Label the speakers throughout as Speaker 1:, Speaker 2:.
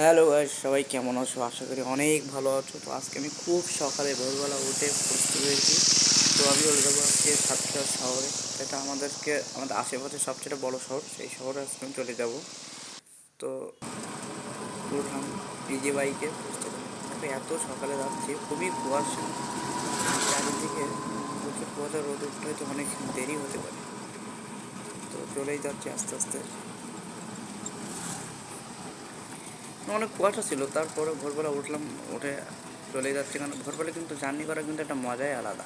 Speaker 1: Hello guys সবাই কেমন আছো? আশা করি অনেক ভালো আছো। তো আজকে আমি খুব সকালে ভোরবেলা উঠে প্রস্তুত হয়েছি। তো আমি বলে যাব আজকে সাতটা শহরে। এটা আমাদেরকে, আমাদের আশেপাশে সবচেয়ে বড় শহর, সেই শহরে আজকে আমি চলে যাব। তো উঠলাম ডিজে বাইকে তবে এত সকালে যাচ্ছি, খুবই কুয়াশা। চারিদিকে প্রচুর কুয়াশা, রোদ উঠতে হয়তো অনেক দেরি হতে পারে। তো চলেই যাচ্ছি আস্তে আস্তে। অনেক কুয়াশা ছিল, তারপরে ভোরবেলা উঠলাম, উঠে চলে যাচ্ছি কারণ ভোরবেলা কিন্তু জার্নি করা কিন্তু একটা মজাই আলাদা।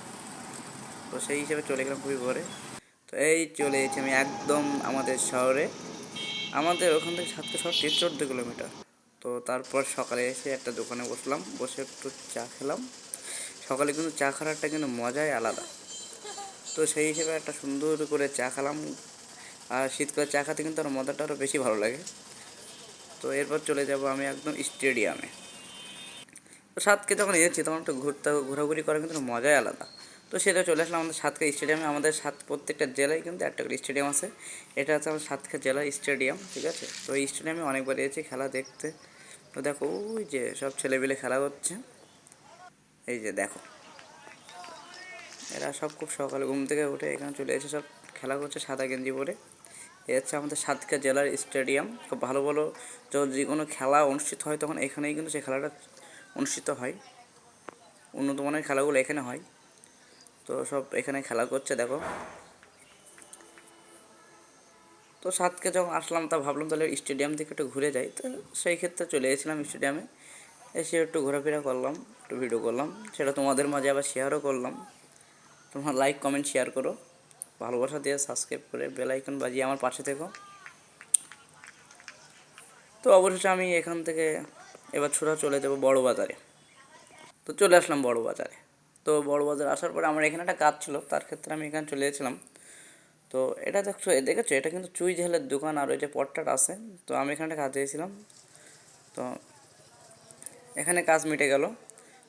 Speaker 1: তো সেই হিসেবে চলে গেলাম খুবই ভোরে। তো এই চলে এসেছি আমি একদম আমাদের শহরে। আমাদের ওখান থেকে সাতটা শহর তিন চোদ্দ কিলোমিটার। তো তারপর সকালে এসে একটা দোকানে বসলাম, বসে একটু চা খেলাম। সকালে কিন্তু চা খাওয়ারটা কিন্তু মজাই আলাদা। তো সেই হিসেবে একটা সুন্দর করে চা খেলাম। আর শীতকালে চা খাতে কিন্তু আরও মজাটা আরও বেশি ভালো লাগে। তো এরপর চলে যাব আমি একদম স্টেডিয়ামে। তো সাতকে যখন এসেছি তখন একটু ঘুরতে, ঘোরাঘুরি করার কিন্তু মজাই আলাদা। তো সেটা চলে আসলাম আমাদের সাতকে স্টেডিয়ামে। আমাদের সাত প্রত্যেকটা জেলায় কিন্তু একটা করে স্টেডিয়াম আছে। এটা হচ্ছে আমার সাতক্ষা জেলা স্টেডিয়াম, ঠিক আছে? তো এই স্টেডিয়ামে অনেকবার এসেছি খেলা দেখতে। তো দেখো, ওই যে সব ছেলেপিলে খেলা করছে এই যে দেখো। এরা সব খুব সকালে ঘুম থেকে উঠে এখানে চলে এসে সব খেলা করছে সাদা গেঞ্জি পরে। এ হচ্ছে আমাদের সাতক্ষীরা জেলার স্টেডিয়াম। খুব ভালো ভালো যে কোনো খেলা অনুষ্ঠিত হয় তখন এখানেই কিন্তু সেই খেলাটা অনুষ্ঠিত হয়। উন্নত মানের খেলাগুলো এখানে হয়। তো সব এখানে খেলা করছে, দেখো। তো সাতকে যখন আসলাম তা ভাবলাম তাহলে স্টেডিয়াম থেকে একটু ঘুরে যাই। তো সেই ক্ষেত্রে চলে গেছিলাম স্টেডিয়ামে। এসে একটু ঘোরাফেরা করলাম, একটু ভিডিও করলাম। সেটা তোমাদের মাঝে আবার শেয়ারও করলাম। তোমরা লাইক কমেন্ট শেয়ার করো। ভালোবাসা দিয়ে সাবস্ক্রাইব করে বেল আইকন বাজিয়ে আমার পাশে থেকো। তো অবশেষে আমি এখান থেকে এবার ছোটা চলে যাব বড় বাজারে তো চলে আসলাম বড় বাজারে তো বড় বাজার আসার পরে আমার এখানে একটা কাজ ছিল, তার ক্ষেত্রে আমি এখানে চলে গেছিলাম। তো এটা দেখছ দেখেছ, এটা কিন্তু চুই ঝালের দোকান আর ওই যে পট্টাটা আছে। তো আমি এখানে কাজ দিয়েছিলাম। তো এখানে কাজ মিটে গেল।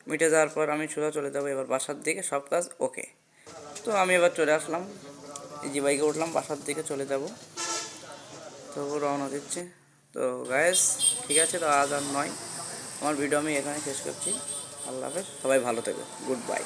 Speaker 1: মিটে যাওয়ার পর আমি সোজা চলে যাব এবার বাসার দিকে, সব কাজ ওকে তো আমি এবার চলে আসলাম। ইজি বাইকে উঠলাম, বাসার দিকে চলে যাব। তো রওনা দিচ্ছে। তো গায়েস ঠিক আছে, তো আজ আর নয়। আমার ভিডিও আমি এখানে শেষ করছি। আল্লাহ হাফেজ, সবাই ভালো থাকে। Good bye